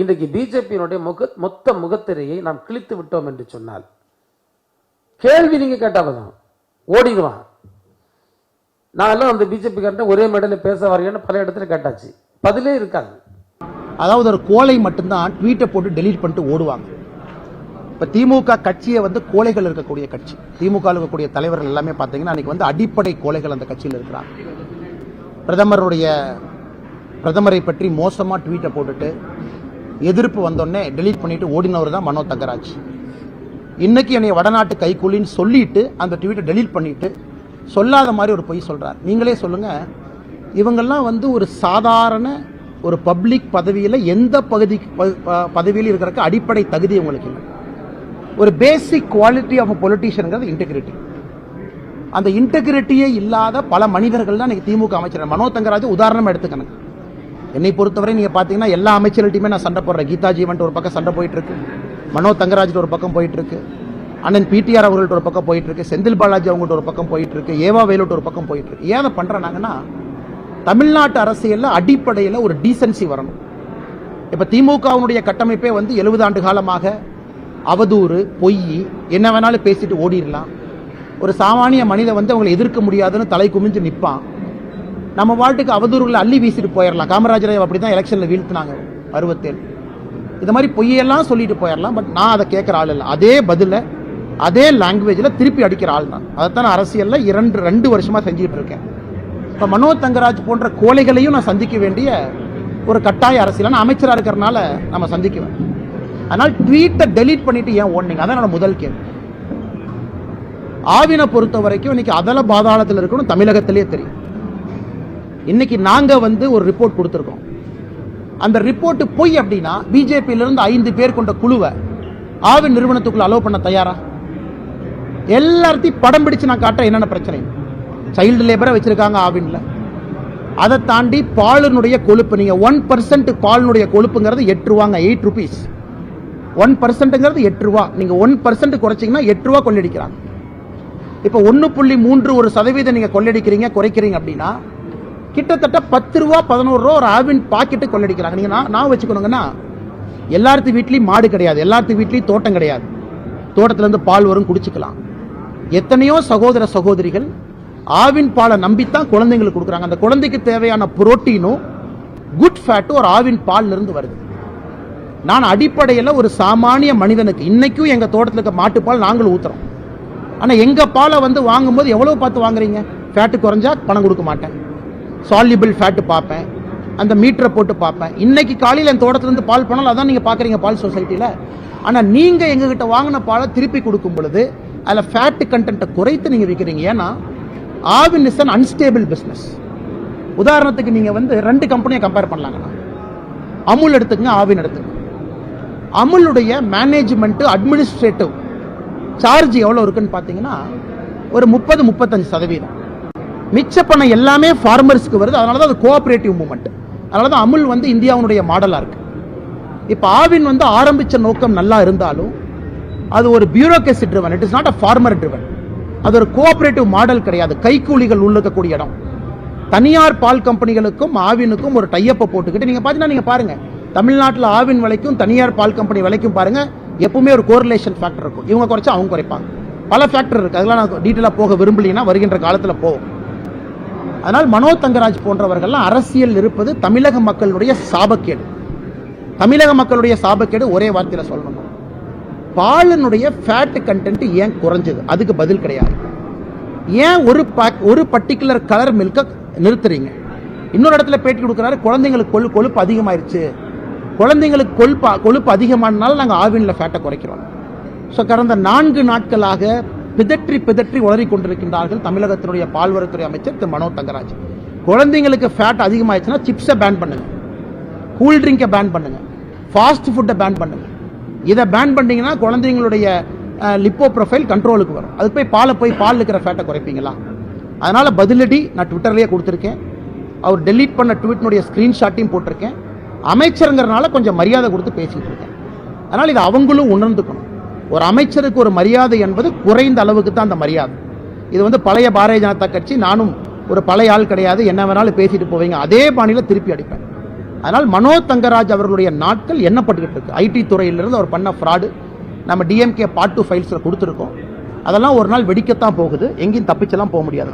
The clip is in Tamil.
இன்றைக்கு பிஜேபியினுடைய முக மொத்த முகத்திரையை நாம் கிழித்து விட்டோம் என்று சொன்னால் கேள்வி நீங்கள் கேட்டாதான் ஓடிடுவான். நான் எல்லாம் அந்த பிஜேபி காரன் ஒரே மேடையில் பேச வரீங்கன்னு பல இடத்துல கேட்டாச்சு. பதிலே இருக்காது. அதாவது ஒரு கோலை மட்டும்தான் ட்வீட்டை போட்டு டெலீட் பண்ணிட்டு ஓடுவாங்க. இப்போ திமுக கட்சியை வந்து கோழைகள் இருக்கக்கூடிய கட்சி. திமுக இருக்கக்கூடிய தலைவர்கள் எல்லாமே பார்த்தீங்கன்னா அன்னைக்கு வந்து அடிப்படை கோழைகள் அந்த கட்சியில் இருக்கிறாங்க. பிரதமருடைய பிரதமரை பற்றி மோசமாக ட்வீட்டை போட்டுட்டு எதிர்ப்பு வந்தோடனே டெலீட் பண்ணிட்டு ஓடினவர் தான் மனோ தங்கராஜ். இன்னைக்கு என்னை வடநாட்டு கைக்கூலின்னு சொல்லிட்டு அந்த ட்வீட்டை டெலீட் பண்ணிட்டு சொல்லாத மாதிரி ஒரு பொய் சொல்கிறார் நீங்களே சொல்லுங்கள் இவங்கெல்லாம் வந்து ஒரு சாதாரண ஒரு பப்ளிக் பதவியில் எந்த பகுதி ப- ப- பதவியில் இருக்கிறக்கு அடிப்படை தகுதி உங்களுக்கு இல்லை. ஒரு பேசிக் குவாலிட்டி ஆஃப் பொலிட்டீஷியனுங்கிறது இன்டெகிரிட்டி அந்த இன்டெகிரிட்டியே இல்லாத பல மனிதர்கள் தான் இன்னைக்கு திமுக அமைச்சர். மனோ தங்கராஜ் உதாரணமாக எடுத்துக்கணும். என்னை பொறுத்தவரை நீங்க பாத்தீங்கன்னா எல்லா அமைச்சர்கள்ட்டையுமே நான் சண்டை போடுறேன். கீதா ஜீவன் ஒரு பக்கம் சண்டை போயிட்டு இருக்கு மனோ தங்கராஜ் ஒரு பக்கம் போயிட்டு இருக்கு அண்ணன் பிடிஆர் அவர்கள்ட்ட ஒரு பக்கம் போயிட்டு இருக்கு செந்தில் பாலாஜி அவங்கள்ட்ட ஒரு பக்கம் போயிட்டு இருக்கு ஏவா வேலுட்டு ஒரு பக்கம் போயிட்டு இருக்கு ஏன் அதை பண்றாங்கன்னா தமிழ்நாட்டு அரசியல்ல அடிப்படையில் ஒரு டீசன்சி வரணும். இப்ப திமுகவினுடைய கட்டமைப்பே வந்து எழுபது ஆண்டு காலமாக அவதூறு பொய் என்ன வேணாலும் பேசிட்டு ஓடிடலாம். ஒரு சாமானிய மனிதன் வந்து அவங்களை எதிர்க்க முடியாதுன்னு தலை குமிஞ்சு நிற்பான் நம்ம வாழ்ட்டுக்கு அவதூறுகளை அள்ளி வீசிட்டு போயிடலாம் காமராஜரை அப்படி தான் எலெக்ஷனில் வீழ்த்தினாங்க அறுபத்தேழு. இது மாதிரி பொய்யெல்லாம் சொல்லிட்டு போயிடலாம் பட் நான் அதை கேட்குற ஆள் இல்லை. அதே பதிலை அதே லாங்குவேஜில் திருப்பி அடிக்கிற ஆள் தான் அதைத்தான் அரசியலில் இரண்டு ரெண்டு வருஷமாக செஞ்சுட்டு இருக்கேன். இப்போ மனோ தங்கராஜ் போன்ற கோழைகளையும் நான் சந்திக்க வேண்டிய ஒரு கட்டாய அரசியல் நான் அமைச்சராக இருக்கிறனால நம்ம சந்திக்குவேன் அதனால் ட்வீட்டை டெலீட் பண்ணிட்டு ஏன் ஓடினீங்க? அதான் என்னோட முதல் கேள்வி. ஆவினை பொறுத்த வரைக்கும் இன்னைக்கு அதல பாதாளத்தில் இருக்கணும் தமிழகத்திலே தெரியும். இன்னைக்கு நாங்கள் வந்து ஒரு ரிப்போர்ட் கொடுத்துருக்கோம். அந்த ரிப்போர்ட் பொய் அப்படின்னா பிஜேபியிலிருந்து ஐந்து பேர் கொண்ட குழுவை ஆவின் நிறுவனத்துக்குள்ள அலோவ் பண்ண தயாரா? எல்லாத்தையும் படம் பிடிச்சு நான் காட்ட என்னென்ன பிரச்சனை? சைல்டு லேபரை வச்சிருக்காங்க ஆவின்ல. அதை தாண்டி பாலினுடைய கொழுப்பு நீங்கள் ஒன் பர்சன்ட் பாலினுடைய கொழுப்புங்கிறது எட்டு ரூபாங்க எயிட் ருபீஸ் ஒன் பர்சன்ட்டுங்கிறது எட்டு ரூபா. நீங்கள் ஒன் பர்சன்ட் குறைச்சிங்கன்னா எட்டு ரூபா கொள்ளடிக்கிறாங்க இப்போ ஒன்று புள்ளி மூன்று ஒரு சதவீதம் நீங்கள் கொள்ளடிக்கிறீங்க குறைக்கிறீங்க அப்படின்னா கிட்டத்தட்ட பத்து ரூபா பதினோரு ரூபா ஒரு ஆவின் பாக்கெட்டு கொள்ளடிக்கிறாங்க. நீங்கள் நான் நான் வச்சுக்கணுங்கன்னா எல்லாத்து வீட்லேயும் மாடு கிடையாது. எல்லாத்து வீட்லேயும் தோட்டம் கிடையாது. தோட்டத்துலேருந்து பால் வரும் குடிச்சுக்கலாம். எத்தனையோ சகோதர சகோதரிகள் ஆவின் பாலை நம்பித்தான் குழந்தைங்களுக்கு கொடுக்குறாங்க. அந்த குழந்தைக்கு தேவையான புரோட்டீனும் குட் ஃபேட்டும் ஒரு ஆவின் பால்லேருந்து வருது. நான் அடிப்படையில் ஒரு சாமானிய மனிதனுக்கு இன்னைக்கும் எங்கள் தோட்டத்தில் இருக்க மாட்டுப்பால் நாங்களும் ஊற்றுறோம் ஆனால் எங்கள் பாலை வந்து வாங்கும்போது எவ்வளோ பார்த்து வாங்குறீங்க? ஃபேட்டு குறைஞ்சா பணம் கொடுக்க மாட்டேன். சால்யூபிள் ஃபேட்டு பார்ப்பேன். அந்த மீட்டரை போட்டு பார்ப்பேன். இன்னைக்கு காலையில் என் தோட்டத்துலேருந்து பால் பண்ணாலும் அதான் நீங்கள் பார்க்குறீங்க பால் சொசைட்டியில் ஆனால் நீங்கள் எங்ககிட்ட வாங்கின பாலை திருப்பி கொடுக்கும் பொழுது அதில் ஃபேட்டு கண்டென்ட்டை குறைத்து நீங்கள் விற்கிறீங்க ஏன்னா Aavin is an unstable business உதாரணத்துக்கு நீங்கள் வந்து ரெண்டு கம்பெனியை கம்பேர் பண்ணலாங்கண்ணா அமுல் எடுத்துக்கங்க ஆவின் எடுத்துக்கங்க. அமுலுடைய மேனேஜ்மெண்ட்டு அட்மினிஸ்ட்ரேட்டிவ் சார்ஜ் எவ்வளோ இருக்குன்னு பார்த்தீங்கன்னா ஒரு முப்பது முப்பத்தஞ்சு சதவீதம். மிச்ச பணம் எல்லாமே ஃபார்மர்ஸ்க்கு வருது. அதனால தான் அது கோஆப்ரேட்டிவ் மூமெண்ட் அதனால தான் அமுல் வந்து இந்தியாவுடைய மாடலாக இருக்குது இப்போ ஆவின் வந்து ஆரம்பிச்ச நோக்கம் நல்லா இருந்தாலும் அது ஒரு bureaucracy driven it is not a farmer driven அது ஒரு கோஆப்ரேட்டிவ் மாடல் கிடையாது. கைக்கூலிகள் உள்ளக்கக்கூடிய இடம். தனியார் பால் கம்பெனிகளுக்கும் ஆவினுக்கும் ஒரு டையப்பை போட்டுக்கிட்டு நீங்கள் பார்த்தீங்கன்னா நீங்கள் பாருங்கள் தமிழ்நாட்டில் ஆவின் விலைக்கும் தனியார் பால் கம்பெனி விலைக்கும் பாருங்கள் எப்பவுமே ஒரு கோரிலேஷன் ஃபேக்டர் இருக்கும். இவங்க குறைச்சா அவங்க குறைப்பாங்க. பல ஃபேக்டர் இருக்குது அதெல்லாம் நான் டீட்டெயிலாக போக விரும்பலைன்னா வருகின்ற காலத்தில் போவோம் அதனால் மனோ தங்கராஜ் போன்றவர்கள்லாம் அரசியல் இருப்பது தமிழக மக்களுடைய சாபக்கேடு. தமிழக மக்களுடைய சாபக்கேடு ஒரே வார்த்தையில் சொல்லணும். பாலினுடைய ஃபேட் கண்டென்ட் ஏன் குறைஞ்சது? அதுக்கு பதில் கிடையாது. ஏன் ஒரு பேக் ஒரு பர்டிகுலர் கலர் மில்கை நிறுத்துறீங்க? இன்னொரு இடத்துல பேட்டி கொடுக்குறாரு குழந்தைங்களுக்கு கொழு கொழுப்பு அதிகமாயிருச்சு. குழந்தைங்களுக்கு கொழுப்பு கொழுப்பு அதிகமானாலும் நாங்கள் ஆவினில் ஃபேட்டை குறைக்கிறோம். ஸோ கடந்த நான்கு நாட்களாக பிதற்றி பிதற்றி உளறி கொண்டிருக்கின்றார்கள் தமிழகத்தினுடைய பால்வரத்துறை அமைச்சர் திரு மனோ தங்கராஜ். குழந்தைங்களுக்கு ஃபேட் அதிகமாகிடுச்சுன்னா சிப்ஸை பேன் பண்ணுங்க. கூல் ட்ரிங்கை பேன் பண்ணுங்க. ஃபாஸ்ட் ஃபுட்டை பேன் பண்ணுங்க. இதை பேன் பண்ணீங்கன்னா குழந்தைங்களுடைய லிப்போ ப்ரொஃபைல் கண்ட்ரோலுக்கு வரும். அதுக்கு போய் பாலை போய் பால் இருக்கிற ஃபேட்டை குறைப்பீங்களா? அதனால் பதிலடி நான் ட்விட்டர்லேயே கொடுத்துருக்கேன். அவர் டெலீட் பண்ண ட்வீட்னுடைய ஸ்க்ரீன்ஷாட்டையும் போட்டிருக்கேன். அமைச்சருங்கிறனால கொஞ்சம் மரியாதை கொடுத்து பேசிகிட்டு இருக்கேன். அதனால் இதை அவங்களும் உணர்ந்துக்கணும். ஒரு அமைச்சருக்கு ஒரு மரியாதை என்பது குறைந்த அளவுக்கு தான் அந்த மரியாதை. இது வந்து பழைய பாரதிய ஜனதா கட்சி நானும் ஒரு பழைய ஆள் கிடையாது என்ன வேணாலும் பேசிட்டு போவீங்க அதே பாணியில் திருப்பி அடிப்பேன். அதனால் மனோ தங்கராஜ் அவர்களுடைய நாட்கள் எண்ணப்பட்டுக்கிட்டு இருக்கு. ஐடி துறையிலிருந்து அவர் பண்ண ஃப்ராடு நம்ம டிஎம்கே பார்ட் டூ ஃபைல்ஸில் கொடுத்துருக்கோம். அதெல்லாம் ஒரு நாள் வெடிக்கத்தான் போகுது எங்கேயும் தப்பிச்செல்லாம் போக முடியாது.